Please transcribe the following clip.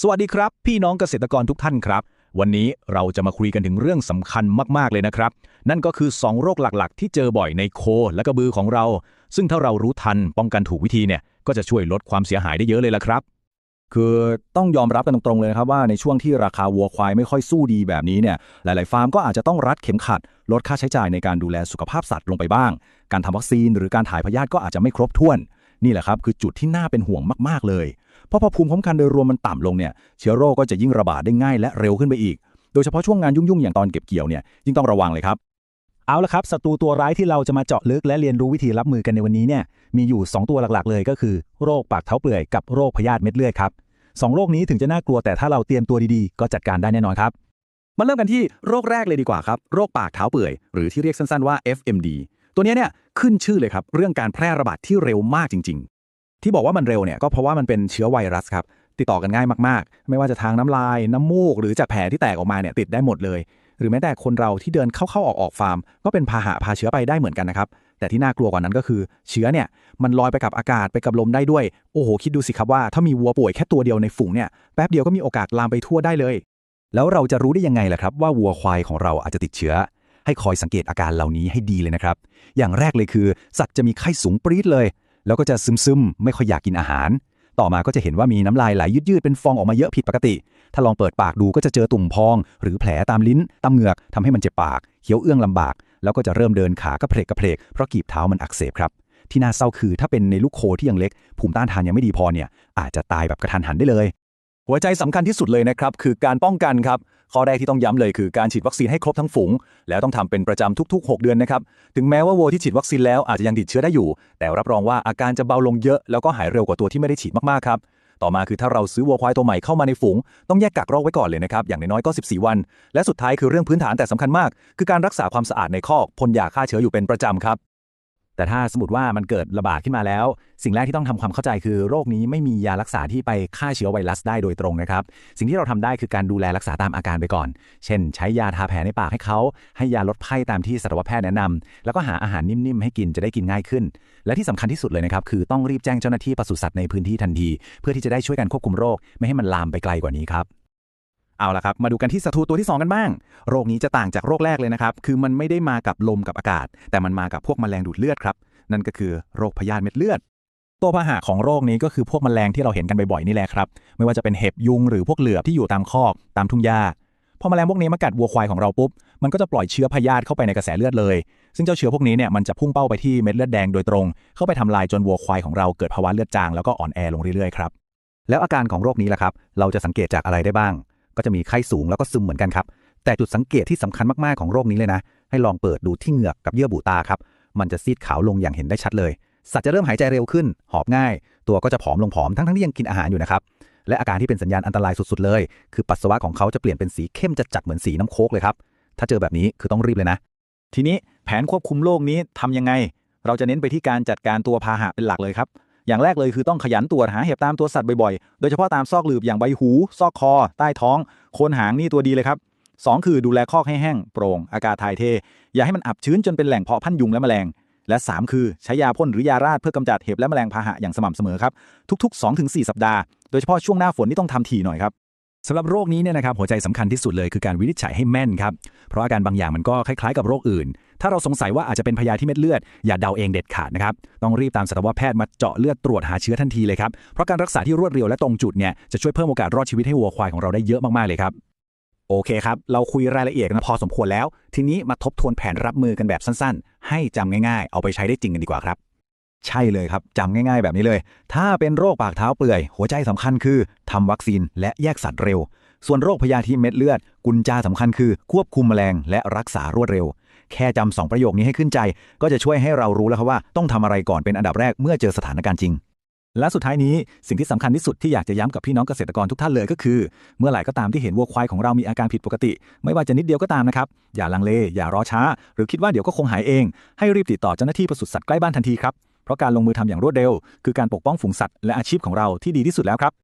สวัสดีครับ พี่น้องเกษตรกรทุกท่านครับ วันนี้เราจะมาคุยกันถึงเรื่องสำคัญมาก ๆ เลยนะครับ นั่นก็คือ 2 โรคหลักๆ ที่เจอบ่อยในโคและกระบือของเรา ซึ่งถ้าเรารู้ทันป้องกันถูกวิธีเนี่ยก็จะช่วยลดความเสียหายได้เยอะเลยละครับ คือต้องยอมรับกันตรงๆเลยนะครับว่าในช่วงที่ราคาวัวควายไม่ค่อยสู้ดีแบบนี้เนี่ยหลายๆฟาร์มก็อาจจะต้องรัดเข็มขัด ลดค่าใช้จ่ายในการดูแลสุขภาพสัตว์ลงไปบ้าง การทำวัคซีนหรือการถ่ายพยาธิก็อาจจะไม่ครบถ้วน นี่แหละครับคือจุดที่น่าเป็นห่วงมากๆเลย เพราะพอภูมิคุ้มกันโดยรวมมันต่ำลงเนี่ยเชื้อโรคก็จะยิ่งระบาดได้ง่ายและเร็วขึ้นไปอีก โดยเฉพาะช่วงงานยุ่งๆอย่างตอนเก็บเกี่ยวเนี่ยยิ่งต้องระวังเลยครับเอาละครับศัตรูตัวร้ายที่เราจะมาเจาะลึกและเรียนรู้วิธีรับมือกันในวันนี้เนี่ยมีอยู่ 2 ตัวหลักๆ เลยก็คือโรคปากเท้าเปื่อยกับโรคพยาธิเม็ดเลือดครับสองโรคนี้ถึงจะน่ากลัวแต่ถ้าเราเตรียมตัวดีๆ ก็จัดการได้แน่นอนครับมาเริ่มกันที่โรคแรกเลยดีกว่าครับ โรคปากเท้าเปื่อย หรือที่เรียกสั้นๆว่า FMD ตัวนี้เนี่ยขึ้นชื่อเลยครับ เรื่องการแพร่ระบาดที่เร็วมากจริง ที่บอกว่ามันเร็วเนี่ยก็เพราะว่ามันเป็นเชื้อไวรัสครับติดต่อกันง่ายมากๆ ไม่ว่าจะทางน้ำลาย น้ำมูก หรือจากแผลที่แตกออกมาเนี่ยติดได้หมดเลย หรือแม้แต่คนเราที่เดินเข้าๆออกๆฟาร์ม ก็เป็นพาหะพาเชื้อไปได้เหมือนกันนะครับ แต่ที่น่ากลัวกว่านั้นก็คือ เชื้อเนี่ยมันลอยไปกับอากาศไปกับลมได้ด้วย โอ้โห คิดดูสิครับว่าถ้ามีวัวป่วยแค่ตัวเดียวในฝูงเนี่ยแป๊บเดียวก็มีโอกาสลามไปทั่วได้เลย แล้วเราจะรู้ได้ยังไงล่ะครับว่าวัวควายของเราอาจจะติดเชื้อ ให้คอยสังเกตอาการเหล่านี้ให้ดีเลยนะครับ อย่างแรกเลยคือ สัตว์จะมีไข้สูงปรี๊ดเลย แล้วก็จะซึมๆ ไม่ค่อยอยากกินอาหาร ต่อมาก็จะเห็นว่ามีน้ำลายไหลยืดๆ เป็นฟองออกมาเยอะผิดปกติ ถ้าลองเปิดปากดูก็จะเจอตุ่มพอง หรือแผลตามลิ้นตามเหงือกทำให้มันเจ็บปากเคี้ยวเอื้องลำบาก แล้วก็จะเริ่มเดินขากระเพลกกระเพลกเพราะกีบเท้ามันอักเสบครับที่น่าเศร้าคือถ้าเป็นในลูกโคที่ยังเล็ก ภูมิต้านทานยังไม่ดีพอเนี่ยอาจจะตายแบบกระทันหันได้เลย หัวใจสำคัญที่สุดเลยนะครับ คือการป้องกันครับ ข้อแรกที่ต้องย้ำเลยคือการฉีดวัคซีนให้ครบทั้งฝูง แล้วต้องทำเป็นประจำทุก ๆ 6 เดือนนะครับ ถึงแม้ว่าวัวที่ฉีดวัคซีนแล้วอาจจะยังติดเชื้อได้อยู่ แต่รับรองว่าอาการจะเบาลงเยอะ แล้วก็หายเร็วกว่าตัวที่ไม่ได้ฉีดมากๆครับต่อมาคือถ้าเราซื้อวัวควายตัวใหม่เข้ามาในฝูง ต้องแยกกักโรคไว้ก่อนเลยนะครับ อย่างน้อยๆก็ 14 วัน และสุดท้ายคือเรื่องพื้นฐานแต่สำคัญมาก คือการรักษาความสะอาดในคอกพ่นยาฆ่าเชื้ออยู่เป็นประจำครับ แต่ถ้าสมมติว่ามันเกิดระบาดขึ้นมาแล้ว สิ่งแรกที่ต้องทำความเข้าใจคือโรคนี้ไม่มียารักษาที่ไปฆ่าเชื้อไวรัสได้โดยตรงนะครับ สิ่งที่เราทำได้คือการดูแลรักษาตามอาการไปก่อน เช่น ใช้ยาทาแผลในปากให้เขา ให้ยาลดไข้ตามที่สัตวแพทย์แนะนำแล้วก็หาอาหารนิ่มๆให้กินจะได้กินง่ายขึ้น และที่สำคัญที่สุดเลยนะครับคือต้องรีบแจ้งเจ้าหน้าที่ปศุสัตว์ในพื้นที่ทันที เพื่อที่จะได้ช่วยกันควบคุมโรค ไม่ให้มันลามไปไกลกว่านี้ครับ เอาละครับ มาดูกันที่ศัตรูตัวที่ 2 กันบ้าง โรคนี้จะต่างจากโรคแรกเลยนะครับ คือมันไม่ได้มากับลมกับอากาศ แต่มันมากับพวกแมลงดูดเลือดครับ นั่นก็คือโรคพยาธิเม็ดเลือด ตัวพาหะของโรคนี้ก็คือพวกแมลงที่เราเห็นกันบ่อยๆนี่แหละครับ ไม่ว่าจะเป็นเห็บยุงหรือพวกเหลือบที่อยู่ตามคอกตามทุ่งหญ้า พอแมลงพวกนี้มากัดวัวควายของเราปุ๊บ มันก็จะปล่อยเชื้อพยาธิเข้าไปในกระแสเลือดเลย ซึ่งเจ้าเชื้อพวกนี้เนี่ยมันจะพุ่งเป้าไปที่เม็ดเลือดแดงโดยตรง เข้าไปทำลายจนวัวควายของเราเกิดภาวะเลือดจางแล้วก็อ่อนแอลงเรื่อยๆครับ แล้วอาการของโรคนี้ล่ะครับ เราจะสังเกตจากอะไรได้บ้าง ก็จะมีไข้สูงแล้วก็ซึมเหมือนกันครับแต่จุดสังเกตที่สำคัญมากๆของโรคนี้เลยนะ ให้ลองเปิดดูที่เหงือกกับเยื่อบุตาครับ มันจะซีดขาวลงอย่างเห็นได้ชัดเลย สัตว์จะเริ่มหายใจเร็วขึ้น หอบง่าย ตัวก็จะผอมลงผอมทั้งๆที่ยังกินอาหารอยู่นะครับ และอาการที่เป็นสัญญาณอันตรายสุดๆเลย คือปัสสาวะของเขาจะเปลี่ยนเป็นสีเข้มจัดๆเหมือนสีน้ำโคกเลยครับ ถ้าเจอแบบนี้คือต้องรีบเลยนะ ทีนี้แผนควบคุมโรคนี้ทำยังไง เราจะเน้นไปที่การจัดการตัวพาหะเป็นหลักเลยครับ อย่างแรกเลยคือต้องขยันตรวจหาเห็บตามตัวสัตว์บ่อยๆ โดยเฉพาะตามซอกหลืบอย่างใบหู ซอกคอ ใต้ท้อง โคนหางนี่ตัวดีเลยครับสองคือดูแลคอกให้แห้งโปร่ง อากาศถ่ายเท อย่าให้มันอับชื้นจนเป็นแหล่งเพาะพันยุงและแมลง และ 3 คือใช้ยาพ่นหรือยาราดเพื่อกำจัดเห็บและแมลงพาหะอย่างสม่ำเสมอครับ ทุก ๆ 2-4 สัปดาห์ โดยเฉพาะช่วงหน้าฝนนี่ต้องทำถี่หน่อยครับสำหรับโรคนี้เนี่ยนะครับหัวใจสำคัญที่สุดเลยคือการวินิจฉัยให้แม่นครับ เพราะอาการบางอย่างมันก็คล้ายๆกับโรคอื่น ถ้าเราสงสัยว่าอาจจะเป็นพยาธิเม็ดเลือด อย่าเดาเองเด็ดขาดนะครับ ต้องรีบตามสัตวแพทย์มาเจาะเลือดตรวจหาเชื้อทันทีเลยครับ เพราะการรักษาที่รวดเร็วและตรงจุดเนี่ยจะช่วยเพิ่มโอกาสรอดชีวิตให้วัวควายของเราได้เยอะมากๆเลยครับ โอเคครับ เราคุยรายละเอียดกันพอสมควรแล้ว ทีนี้มาทบทวนแผนรับมือกันแบบสั้นๆ ให้จำง่ายๆ เอาไปใช้ได้จริงกันดีกว่าครับ ใช่เลยครับจำง่าย ๆ แบบนี้เลย ถ้าเป็นโรคปากเท้าเปื่อย หัวใจสำคัญคือทำวัคซีนและแยกสัตว์เร็ว ส่วนโรคพยาธิเม็ดเลือด กุญแจสำคัญคือ ควบคุมแมลงและรักษารวดเร็ว แค่จำสองประโยคนี้ให้ขึ้นใจ ก็จะช่วยให้เรารู้แล้วครับว่าต้องทำอะไรก่อนเป็นอันดับแรกเมื่อเจอสถานการณ์จริง และสุดท้ายนี้สิ่งที่สำคัญที่สุดที่อยากจะย้ำกับพี่น้องเกษตรกรทุกท่านเลยก็คือ เมื่อไหร่ก็ตามที่เห็นวัวควายของเรามีอาการผิดปกติ ไม่ว่าจะนิดเดียวก็ตามนะครับอย่าลังเล อย่ารอช้า หรือคิดว่าเดี๋ยวก็คงหายเอง ให้รีบติดต่อเจ้าหน้าที่ปศุสัตว์ใกล้บ้านทันทีครับเพราะการลงมือทำอย่างรวดเร็ว คือการปกป้องฝูงสัตว์และอาชีพของเราที่ดีที่สุดแล้วครับ